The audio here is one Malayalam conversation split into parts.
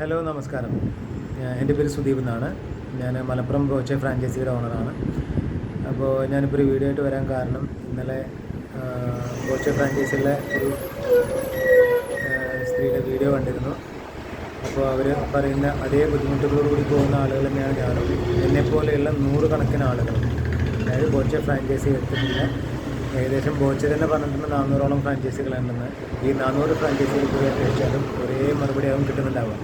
ഹലോ നമസ്കാരം. എന്റെ പേര് സുദീപ് എന്നാണ്. ഞാൻ മലപ്പുറം ബോച്ചെ ഫ്രാഞ്ചൈസിയുടെ ഓണറാണ്. അപ്പോൾ ഞാനിപ്പോൾ ഒരു വീഡിയോ ആയിട്ട് വരാൻ കാരണം ഇന്നലെ കോച്ച ഫ്രാഞ്ചൈസിയിലെ ഒരു സ്ത്രീയുടെ വീഡിയോ കണ്ടിരുന്നു. അപ്പോൾ അവർ പറയുന്ന അതേ ബുദ്ധിമുട്ടുകളോടുകൂടി പോകുന്ന ആളുകൾ തന്നെയാണ് ഞാനും. എന്നെപ്പോലെയുള്ള നൂറുകണക്കിന് ആളുകൾ. അതായത് ബോച്ചെ ഫ്രാഞ്ചൈസി എടുത്തിട്ടില്ല. ഏകദേശം ബോച്ചെ തന്നെ പറഞ്ഞിട്ടുണ്ട് നാനൂറോളം ഫ്രാഞ്ചൈസികളുണ്ടെന്ന് ഈ നാനൂറ് ഫ്രാഞ്ചൈസികൾ പോയി ഒരേ ഒരേ മറുപടിയാവും കിട്ടുന്നുണ്ടാവുക.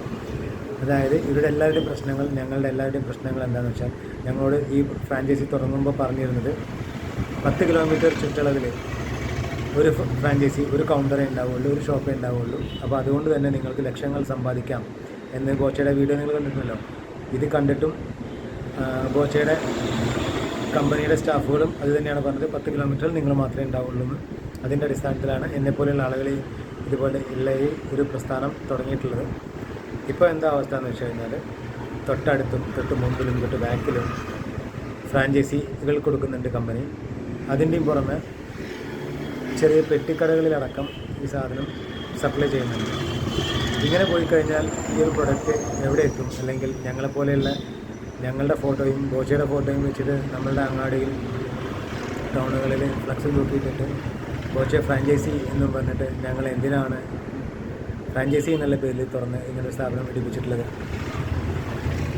അതായത് ഇവരുടെ എല്ലാവരുടെയും പ്രശ്നങ്ങൾ ഞങ്ങളുടെ എല്ലാവരുടെയും പ്രശ്നങ്ങൾ എന്താണെന്ന് വെച്ചാൽ ഞങ്ങളോട് ഈ ഫ്രാഞ്ചൈസി തുടങ്ങുമ്പോൾ പറഞ്ഞിരുന്നത് പത്ത് കിലോമീറ്റർ ചുറ്റളവിൽ ഒരു ഫ്രാഞ്ചൈസി ഒരു കൗണ്ടറേ ഉണ്ടാവുള്ളൂ ഒരു ഷോപ്പേ ഉണ്ടാവുള്ളൂ. അപ്പോൾ അതുകൊണ്ട് തന്നെ നിങ്ങൾക്ക് ലക്ഷങ്ങൾ സമ്പാദിക്കാം എന്ന് ബോച്ചയുടെ വീഡിയോ നിങ്ങൾ കണ്ടിട്ടുണ്ടല്ലോ. ഇത് കണ്ടിട്ടും ബോച്ചയുടെ കമ്പനിയുടെ സ്റ്റാഫുകളും അത് തന്നെയാണ് പറഞ്ഞത്. പത്ത് കിലോമീറ്ററിൽ നിങ്ങൾ മാത്രമേ ഉണ്ടാവുള്ളൂ എന്ന്. അതിന്റെ അടിസ്ഥാനത്തിലാണ് എന്നെപ്പോലെയുള്ള ആളുകൾ ഈ ഇതുപോലെ ഉള്ള ഒരു പ്രസ്ഥാനം തുടങ്ങിയിട്ടുള്ളത്. ഇപ്പോൾ എന്താ അവസ്ഥ എന്ന് വെച്ച് കഴിഞ്ഞാൽ തൊട്ടടുത്തും തൊട്ട് മുമ്പിലും തൊട്ട് ബാക്കിലും ഫ്രാഞ്ചൈസികൾ കൊടുക്കുന്നുണ്ട് കമ്പനി. അതിന്റെയും പുറമെ ചെറിയ പെട്ടിക്കടകളിലടക്കം ഈ സാധനം സപ്ലൈ ചെയ്യുന്നുണ്ട്. ഇങ്ങനെ പോയി കഴിഞ്ഞാൽ ഈ ഒരു പ്രൊഡക്റ്റ് എവിടെ എത്തും? അല്ലെങ്കിൽ ഞങ്ങളെപ്പോലെയുള്ള ഞങ്ങളുടെ ഫോട്ടോയും ബോച്ചയുടെ ഫോട്ടോയും വെച്ചിട്ട് നമ്മളുടെ അങ്ങാടിയിൽ ടൗണുകളിൽ ഫ്ലക്സ് തൂക്കിയിട്ടിട്ട് ബോച്ച ഫ്രാഞ്ചൈസി എന്നും പറഞ്ഞിട്ട് ഞങ്ങൾ എന്തിനാണ് ഫ്രാഞ്ചൈസി എന്നുള്ള പേരിൽ തുറന്ന് ഇങ്ങനെ സ്ഥാപനം പിടിപ്പിച്ചിട്ടുള്ളത്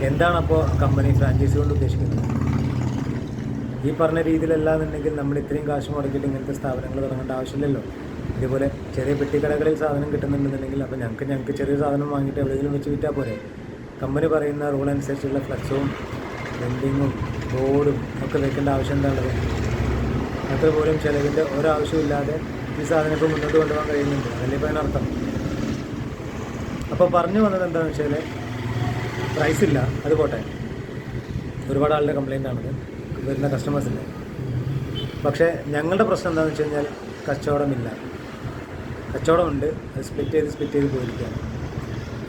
എന്താണ് അപ്പോൾ കമ്പനി ഫ്രാഞ്ചൈസി കൊണ്ട് ഉദ്ദേശിക്കുന്നത്? ഈ പറഞ്ഞ രീതിയിലല്ലാന്നുണ്ടെങ്കിൽ നമ്മൾ ഇത്രയും കാശ് മുടക്കിയിട്ട് ഇങ്ങനത്തെ സ്ഥാപനങ്ങൾ തുടങ്ങേണ്ട ആവശ്യമില്ലല്ലോ. ഇതുപോലെ ചെറിയ പെട്ടിക്കടകളിൽ സാധനം കിട്ടുന്നുണ്ടെന്നുണ്ടെങ്കിൽ അപ്പോൾ ഞങ്ങൾക്ക് ഞങ്ങൾക്ക് ചെറിയ സാധനം വാങ്ങിയിട്ട് എവിടെയെങ്കിലും വെച്ച് വിറ്റാൽ പോരെ. കമ്പനി പറയുന്ന റൂൾ അനുസരിച്ചുള്ള ഫ്ലക്സും ബെൻഡിങ്ങും ബോർഡും ഒക്കെ വെക്കേണ്ട ആവശ്യം എന്താണുള്ളത് അത്ര പോലും ചിലവിന്റെ ഒരാവശ്യമില്ലാതെ ഈ സാധനം ഇപ്പോൾ മുന്നോട്ട് കൊണ്ടുപോകാൻ കഴിയുന്നുണ്ട്. അതല്ലേ അതിനർത്ഥം? അപ്പോൾ പറഞ്ഞു വന്നത് എന്താണെന്ന് വെച്ചാൽ പ്രൈസ് ഇല്ല അത് പോട്ടെ. ഒരുപാട് ആളുടെ കംപ്ലയിന്റ് ആണത് വരുന്ന കസ്റ്റമേഴ്സിന്റെ പക്ഷേ ഞങ്ങളുടെ പ്രശ്നം എന്താണെന്ന് വെച്ച് കഴിഞ്ഞാൽ കച്ചവടമില്ല കച്ചവടമുണ്ട് അത് സ്പ്ലിറ്റ് ചെയ്ത് സ്പ്ലിറ്റ് ചെയ്ത് പോയിരിക്കുകയാണ്.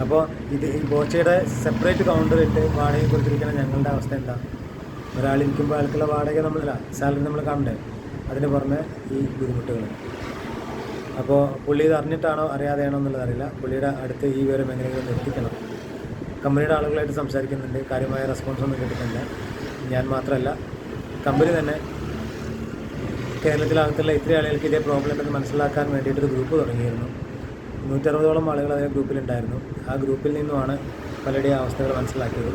അപ്പോൾ ഇത് ഈ ബോച്ചയുടെ സെപ്പറേറ്റ് കൗണ്ടർ ഇട്ട് വാടക കൊടുത്തിരിക്കുന്ന ഞങ്ങളുടെ അവസ്ഥ എന്താ? ഒരാളിരിക്കുമ്പോൾ അയാൾക്കുള്ള വാടക നമ്മളല്ല സാലറി നമ്മൾ കാണണ്ടേ? അതിന് പുറമെ ഈ ബുദ്ധിമുട്ടുകൾ അപ്പോൾ പുള്ളി ഇത് അറിഞ്ഞിട്ടാണോ അറിയാതെയാണോ എന്നുള്ളതറിയില്ല പുള്ളിയുടെ അടുത്ത് ഈ വിവരം എങ്ങനെയെങ്കിലും എത്തിക്കണം. കമ്പനിയുടെ ആളുകളായിട്ട് സംസാരിക്കുന്നുണ്ട്. കാര്യമായ റെസ്പോൺസ് ഒന്നും കിട്ടുന്നില്ല ഞാൻ മാത്രമല്ല കമ്പനി തന്നെ കേരളത്തിലകത്തുള്ള ഇത്രയും ആളുകൾക്ക് ഇതേ പ്രോബ്ലം ഉണ്ടെന്ന് മനസ്സിലാക്കാൻ വേണ്ടിയിട്ടൊരു ഗ്രൂപ്പ് തുടങ്ങിയിരുന്നു. നൂറ്ററുപതോളം ആളുകൾ അതേ ഗ്രൂപ്പിലുണ്ടായിരുന്നു ആ ഗ്രൂപ്പിൽ നിന്നുമാണ് പലരുടെയും അവസ്ഥകൾ മനസ്സിലാക്കിയത്.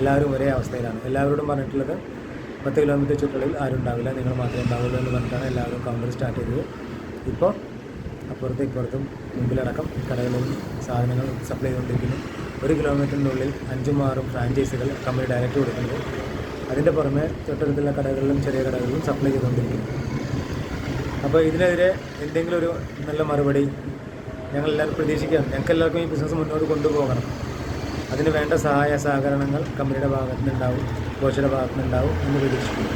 എല്ലാവരും ഒരേ അവസ്ഥയിലാണ്. എല്ലാവരോടും പറഞ്ഞിട്ടുള്ളത് പത്ത് കിലോമീറ്റർ ചുറ്റളവിൽ ആരും ഉണ്ടാവില്ല നിങ്ങൾ മാത്രമേ ഉണ്ടാവുള്ളൂ എന്ന് പറഞ്ഞിട്ടാണ് എല്ലാവരും കൗണ്ടർ സ്റ്റാർട്ട് ചെയ്തത്. ഇപ്പോൾ അപ്പുറത്തും പുറത്തും മുമ്പിലടക്കം കടകളിൽ സാധനങ്ങൾ സപ്ലൈ ചെയ്തുകൊണ്ടിരിക്കുന്നു. ഒരു കിലോമീറ്ററിനുള്ളിൽ അഞ്ചും ആറും ഫ്രാഞ്ചൈസികൾ കമ്പനി ഡയറക്റ്റ് കൊടുക്കുന്നുണ്ട്. അതിന്റെ പുറമെ തൊട്ടടുത്തുള്ള കടകളിലും ചെറിയ കടകളിലും സപ്ലൈ ചെയ്തുകൊണ്ടിരിക്കുന്നു. അപ്പോൾ ഇതിനെതിരെ എന്തെങ്കിലും ഒരു നല്ല മറുപടി ഞങ്ങൾ എല്ലാവരും ഞങ്ങൾക്കെല്ലാവർക്കും ഈ ബിസിനസ് മുന്നോട്ട് കൊണ്ടുപോകണം. അതിന് വേണ്ട സഹായ സഹകരണങ്ങൾ കമ്പനിയുടെ ഭാഗത്തുനിന്നുണ്ടാവും കോച്ചയുടെ ഭാഗത്തു എന്ന് പ്രതീക്ഷിക്കുന്നു.